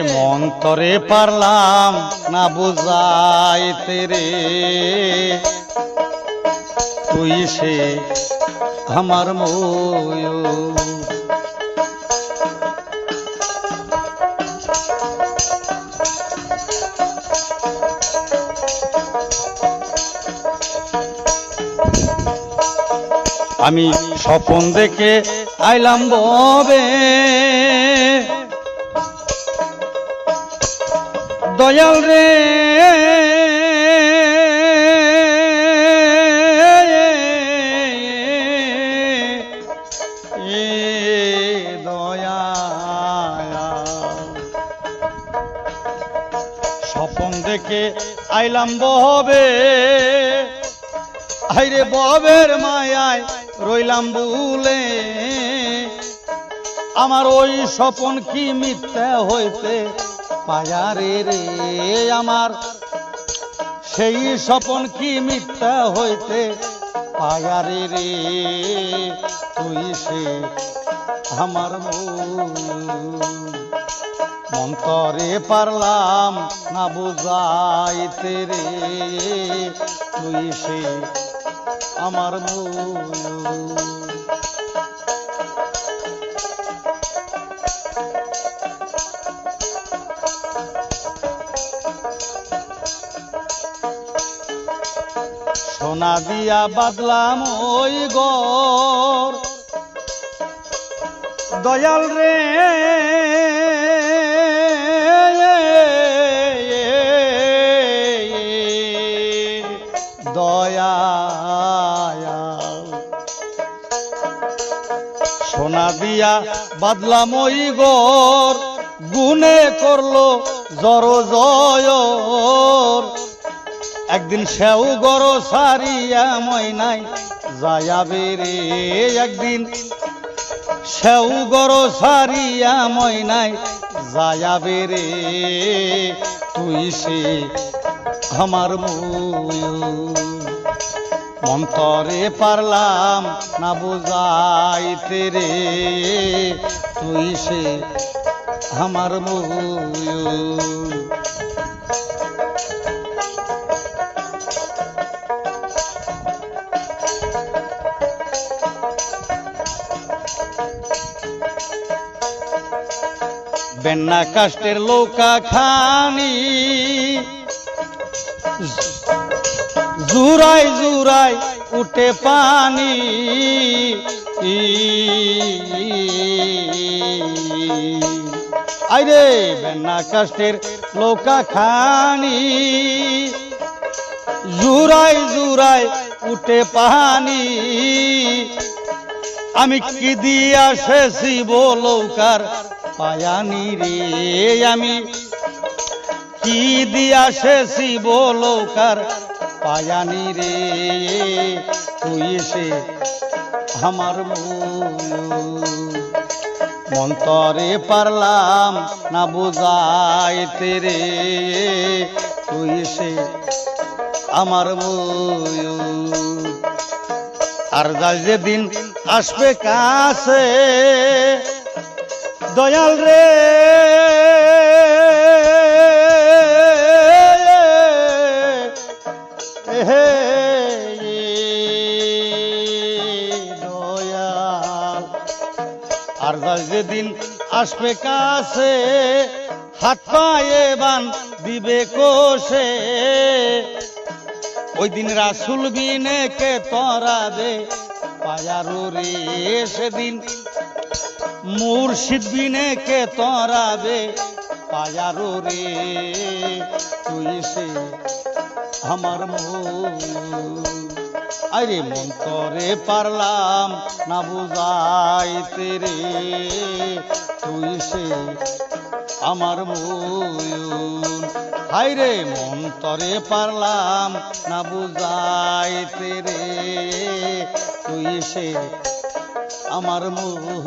মন্তরে পারলাম না বুঝাইতে রে। তুই সে আমার ময়ূর। আমি স্বপন দেখে আইলাম ববে। দয়াল রে। স্বপন দেখে আইলাম ববে। আইরে ববের মায়ায় রইলাম বুলে। আমার ওই স্বপন কি মিথ্যা হইতে পায়ারে রে আমার। সেই স্বপন কি মিথ্যা হইতে পায়ারে রে? তুই সে আমার মন। মন্তরে পারলাম না বুঝাইতে রে। তুই সে আমার মন। সোনা দিয়া বাদলাম ওই গর দয়াল রে সোনা দিয়া বাদলাম ওই গর গুনে করল জর জয়র। একদিন সেও গর সারিয়া ময়নাই যায়াবে রে একদিন। সেও গর সারিয়া ময়নাই যায়াবে রে। তুই সে আমার মন্তরে পারলাম না বুঝাইতে রে। তুই সে আমার ময়ূর বেন্না কাষ্টের লৌকা খানি। জুরাই জুরাই উঠে পানি। আইরে বেন্না কাষ্টের লৌকা খানি। জুরাই জুরাই উঠে পানি। আমি কি দিয়া শেষি বলৌকার পায়ানি রে আমি কি দিয়া শেষি বলৌকার পায়ানি রে তুই সে আমার। মন্তরে পারলাম না বুঝাইতে রে তুই সে আমার। আর যার যেদিন আসবে কাছে দয়াল রে। যেদিন আসবে কাছে, হাত পায়ে বান দিবে কোষে। ওই দিন রাসুল বিনে কে তরাবে পায়ারো রে সেদিন মুর্শিদ বিনে কে তরাবে পায়ারো রে? তুই সে আমার আরে মন্তরে পারলাম না বুঝাইতে রে। তুই সে আমার ময়ূর হাইরে মন্তরে পারলাম না বুঝাইতে রে। তুই সে আমার মোহ